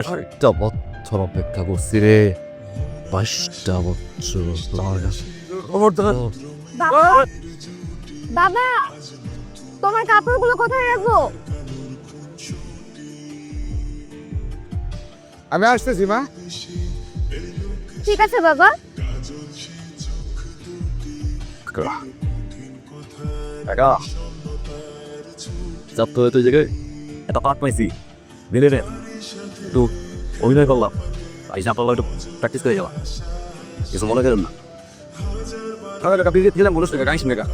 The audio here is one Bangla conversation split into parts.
팔자 বছর অপেক্ষা করছি রে বাইশটা বছর বাবা তোমার কাপড়গুলো কোথায় রাখব আমি আসতেছি মা ঠিক আছে বাবা টাকা চাপ তো তুই জায়গায় একটা পাট পাইছি দিলে রে একটু অভিনয় করলাম এই না পারলাম একটু প্র্যাকটিস করে যাওয়া কিছু মনে করেন না তাহলে টাকা দিয়ে দিলাম বলুস টাকা গাইস টাকা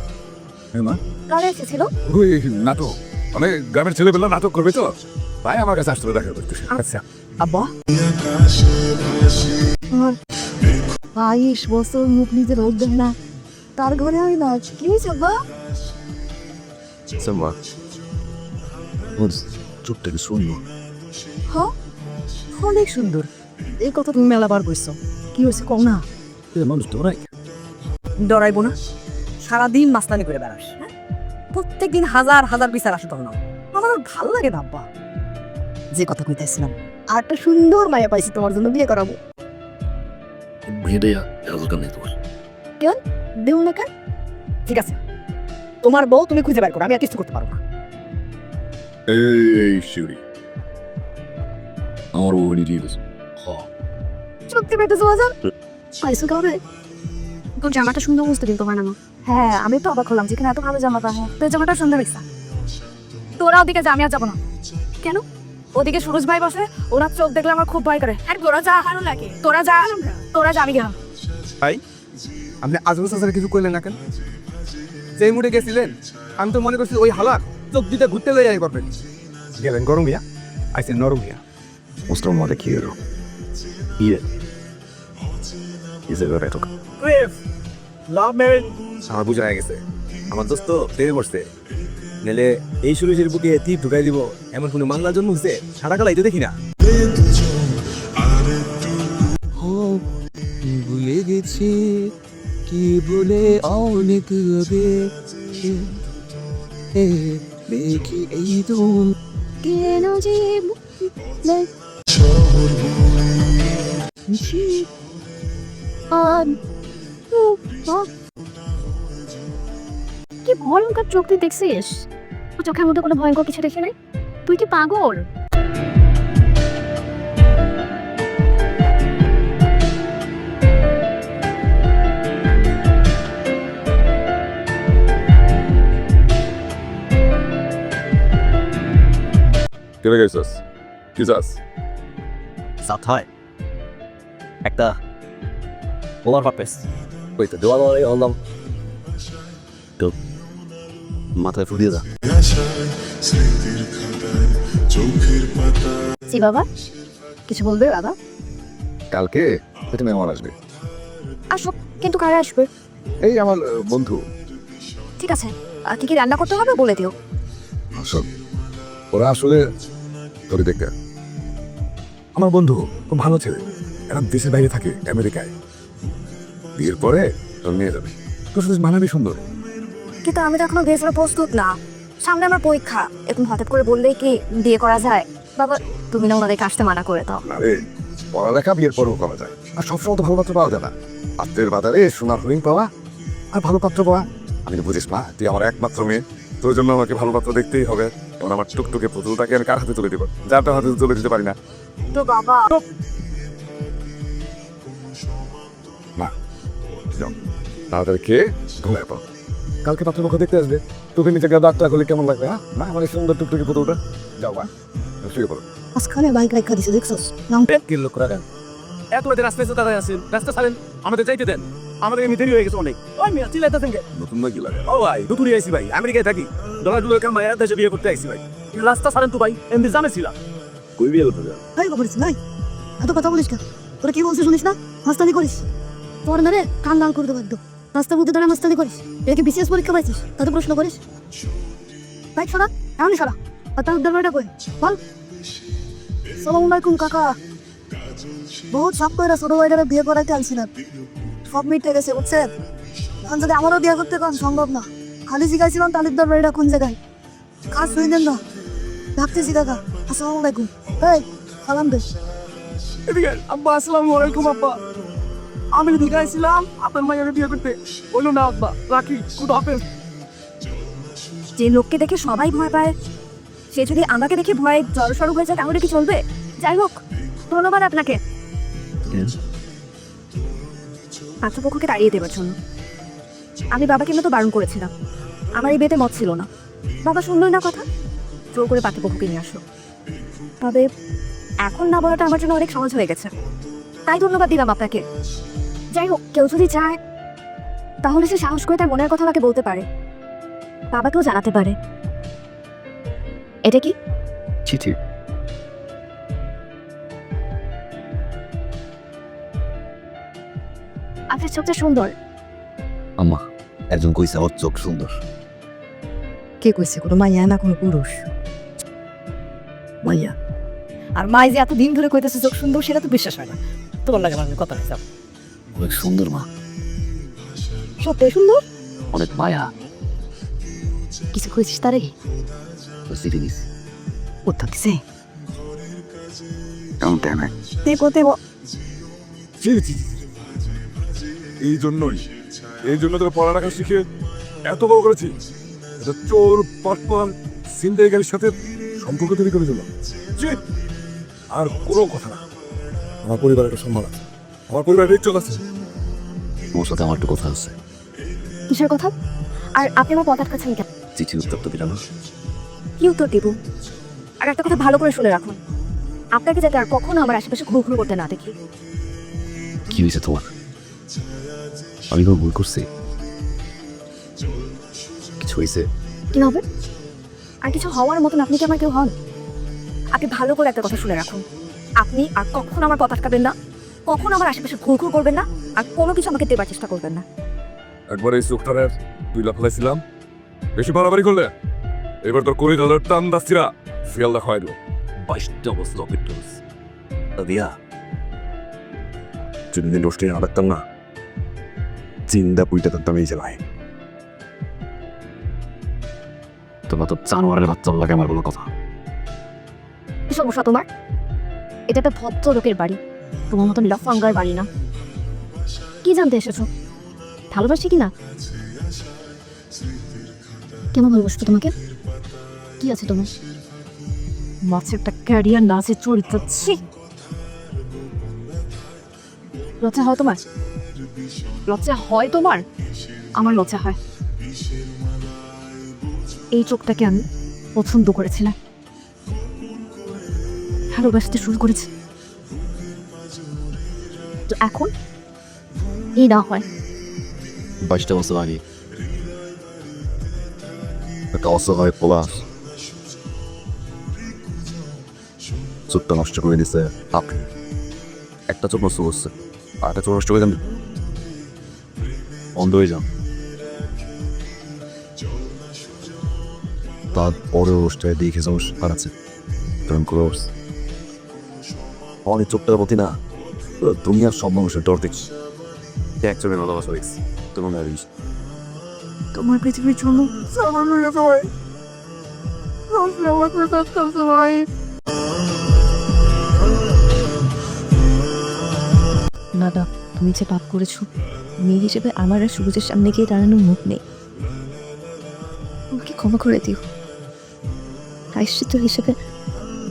মা কারে এসেছিল ওই নাটক মানে গ্রামের ছেলেবেলা নাটক করবে তো ভাই আমার কাছে আসতে দেখা করতে আচ্ছা আব্বা বাইশ বছর মুখ না তার ঘরে আমি না কি হয়েছে আব্বা সম্মা ওর চুপটাকে শুনলো হ্যাঁ অনেক সুন্দর। এই কথা তুমি মেলাবার বলছো। কি হয়েছে কম না? মানুষ নাই ডরাইবো না। সারাদিন মাস্তানি করে বেড়াস হ্যাঁ? প্রত্যেক দিন হাজার হাজার বিচার আসে তোর নাম আমার আর ভালো লাগে না আব্বা। যে কথা কইতেছিলাম আর একটা সুন্দর মায়া পাইছি তোমার জন্য বিয়ে করাবো। ভিড়ে দরকার নেই তোমার। দেও না কেন? ঠিক আছে। তোমার বউ তুমি খুঁজে বের করো আমি আর কিছু করতে পারব না। এই শিউরি। আমার বউ নিজেই গেছে। সত্যি পেটেছে বাজার? পাইছো কাউরে? তোর জামাটা সুন্দর বুঝতে কিন্তু হ্যাঁ আমি তো অবাক হলাম যেখানে এত ভালো হ্যাঁ তোর জামাটা সুন্দর হয়েছে। তোরা ওদিকে যা আমি আর যাব না। কেন? ওদিকে সুরজ ভাই বসে ওরা চোখ দেখলে আমার খুব ভয় করে। আর তোরা যা ভালো লাগে। তোরা যা তোরা যা আমি গেলাম আপনি আজকে সাথে কিছু করলেন না কেন? যেই মুডে গেছিলেন আমি তো মনে করছি ওই হালাক চোখ দিতে ঘুরতে লয়ে যাই করবেন গেলেন গরম ভিয়া আইসেন নরম ভিয়া তো লাভ ম্যারেজ আমার বুঝা হয়ে গেছে আমার দোস্ত নেলে এই সুরেশের বুকে তীর ঢুকাই দিব এমন কোনো মামলার জন্য হচ্ছে সারা কালাই তো দেখি না ভুলে গেছি কি বলে অনেক আগে দেখি এই তো কেন যে কি ভয়ঙ্কর চোখ তুই দেখছিস? চোখের মধ্যে কোনো ভয়ঙ্কর কিছু দেখি নাই? তুই কি পাগল? কেটে গেছিস? কি চাস? সাথ হয়। একটা ওভার পারপেস ওই তো দেওয়া দেওয়া অনলাম তো মাথায় ফুটিয়ে যা। জি বাবা কিছু বলবে বাবা? কালকে এটা মেহমান আসবে। আসো কিন্তু কারা আসবে? এই আমার বন্ধু। ঠিক আছে আর কি কি রান্না করতে হবে বলে দিও। আসল ওরা আসলে তোরে দেখতে আমার বন্ধু খুব ভালো ছেলে। এরা দেশের বাইরে থাকে আমেরিকায়। বিয়ের পরে তোর নিয়ে যাবে। তোর সাথে মানাবি সুন্দর। কিন্তু আমি তো এখনও বিয়ে করার প্রস্তুত না। সামনে আমার পরীক্ষা। এখন হঠাৎ করে বললেই কি বিয়ে করা যায়? বাবা তুমি না ওনাদেরকে আসতে মানা করে দাও। আরে পড়ালেখা বিয়ের পরেও করা যায়। আর সবসময় তো ভালো পাত্র পাওয়া যায় না। পাত্রের বাজারে সোনার হরিণ পাওয়া আর ভালো পাত্র পাওয়া। আমি তো বুঝিস মা তুই আমার একমাত্র মেয়ে। তোর জন্য আমাকে ভালো পাত্র দেখতেই হবে। কারণ আমার টুকটুকে পুতুলটাকে আমি কার হাতে তুলে দেবো? যারটা হাতে তুলে দিতে পারি না। তো বাবা। মা তাড়াতাড়ি খেয়ে ঘুমায় পাও কালকে পাত্রপক্ষ দেখতে আসবে। তোকে নিচে গিয়ে ডাক্তার করলে কেমন লাগবে হ্যাঁ? না আমার সুন্দর টুকটুকি পুতুলটা। যাও মা শুয়ে পড়ো। আজকালে বাইক রাখা দিছে দেখছস? কি লোক রাখেন এত রাতে রাস্তায় দাঁড়ায় আছেন। রাস্তা ছাড়েন আমাদের যাইতে দেন। আমাদের এমনি দেরি হয়ে গেছে অনেক। ওই মিয়া চিল্লাইতেছেন কে? নতুন না কি লাগে? ও ভাই দুপুরে আইসি ভাই আমেরিকায় থাকি। ডলার ডলার কামাই দেশে বিয়ে করতে আইসি ভাই। রাস্তা ছাড়েন তো ভাই এমনি জামে ছিলাম। কই বিয়ে করতে যান? ভাই বলিস ভাই এত কথা বলিস কেন? তোরা কি বলছিস শুনিস না? মাস্তানি করিস। তোর না রে কান লাল করে দেবো একদম। রাস্তার মধ্যে দাঁড়া মাস্তানি করিস। এটা কি বিসিএস পরীক্ষা পাইছিস? তাতে প্রশ্ন করিস? ভাই সরা এমনই সরা আর তার দরবারটা কই? বল। সালাম আলাইকুম কাকা। বহুত সব করে ছোট ভাইটারে বিয়ে করাইতে আনছিলাম সব মিটে গেছে বুঝছেন? এখন যদি আমারও বিয়ে করতে কোন সম্ভব না। খালি জিজ্ঞাসিলাম তালির দরবারটা কোন জায়গায়? কাজ শুনে দেন না। ভাবতেছি কাকা। আসসালামু আলাইকুম। এই সালাম দে। এদিকে আব্বা আসসালামু আলাইকুম আব্বা। আমি এদিকে আইছিলাম আপনার মায়ের বিয়ে করতে। বলল না আব্বা। রাখি গুড হাফেজ। যে লোককে দেখে সবাই ভয় পায় সে যদি আমাকে দেখে ভয়ে জড়সড় হয়ে যায় তাহলে কি চলবে? যাই হোক ধন্যবাদ আপনাকে। পাত্রপক্ষকে তাড়িয়ে দেবার জন্য। আমি বাবাকে মতো বারণ করেছিলাম। আমার এই বিয়েতে মত ছিল না। বাবা শুনলই না কথা? জোর করে পাত্রপক্ষকে নিয়ে আসলো তবে এখন না বলাটা আমার জন্য অনেক সহজ হয়ে গেছে। তাই ধন্যবাদ দিলাম আপনাকে। যাই হোক, কেউ যদি চায়, তাহলে সে সাহস করে তার মনের কথা আমাকে বলতে পারে। বাবাকেও জানাতে পারে। এটা কি? চিঠি। আপনার চোখটা সুন্দর। আম্মা একজন কইছে ওর চোখ সুন্দর। কে কইছে কোনো মাইয়া না কোনো পুরুষ? মাইয়া। আর মাই যে এত দিন ধরে কইতেছে চোখ সুন্দর সেটা তো বিশ্বাস হয় না। তোমার লাগে আমার কথা হিসাব অনেক সুন্দর মা। সত্যি সুন্দর? অনেক মায়া। কিছু কইছিস তারে? দিস উত্তর দিছে? দেবো দেবো ছি, ছি, ছি। এই জন্যই। এই জন্য তোকে পড়ালেখা শিখে এত বড় করেছি এটা চোর পাটপান সিন্ডিকেটের সাথে সম্পর্ক তৈরি করে দিল আর কোনো কথা না। আমার পরিবারের একটা সম্মান আছে। আমার পরিবারের ইজ্জত আছে। ওর সাথে আমার একটু কথা আছে। কিসের কথা? আর আপনি আমার পথ আটকাচ্ছেন কেন? চিঠি উত্তর তো দিলাম কি উত্তর দিব? আর একটা কথা ভালো করে শুনে রাখুন। আপনাকে যাতে আর কখনো আমার আশেপাশে ঘুরু ঘুরু করতে না দেখি। কি হয়েছে তোমার? আমি কোনো ভুল করছি। কিছু হয়েছে? কি হবে? আর কিছু হওয়ার মতন আপনি কি আমার কেউ হন? আপনি ভালো করে একটা কথা শুনে রাখুন। আপনি আর কখন আমার পথ আটকাবেন না কখন আমার আশেপাশে ঘুর ঘুর করবেন না আর কোনো কিছু আমাকে দেবার চেষ্টা করবেন না। একবার এই চোখটারের তুই লাফালাইছিলাম বেশি বাড়াবাড়ি করলে এবার তোর করি দলের টান দাস্তিরা শিয়ালদা খাওয়াই দেবো। বাইশটা বছর অপেক্ষা দিয়া যদি দিন না রাখতাম না চিন্তা পুইটা থাকতাম এই যে ভাই। তোমরা তো জানোয়ারের বাচ্চা লাগে আমার কোনো কথা। কি সমস্যা তোমার? এটা একটা ভদ্র লোকের বাড়ি। তোমার মতন লফাঙ্গার বাড়ি না। কি জানতে এসেছ? ভালোবাসি কি না? কেন ভালোবাসবো তোমাকে? কি আছে তোমার? মাছে একটা ক্যারিয়ার নাচে চরিত্র ছি। লজ্জা হয় তোমার? লজ্জা হয় তোমার? আমার লজ্জা হয়। এই চোখটাকে আমি পছন্দ করেছিলাম। ভালোবাসতে শুরু করেছি। তো এখন এই না হয়। বাইশটা বছর আগে। একটা অসহায় পলাশ চোখটা নষ্ট করে দিছে আপনি। একটা চোখ নষ্ট করছে আর একটা চোখ নষ্ট করে দেন। বন্ধ হয়ে যান। তারপরেও ওষ্টায় দেখে সমস্যা আছে। কারণ ক্রোস অনেক চোখটার প্রতি না দুনিয়ার সব মানুষের ডর দেখছি একজনের ভালোবাসা দেখছি তুমি না তোমার পৃথিবীর জন্য না না তুমি যে পাপ করেছ মেয়ে হিসেবে আমার আর সূর্যের সামনে গিয়ে দাঁড়ানোর মুখ নেই। আমাকে ক্ষমা করে দিও। প্রায়শ্চিত হিসেবে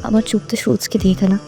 আমার চোখটা সূর্যকে দিয়ে গেলাম।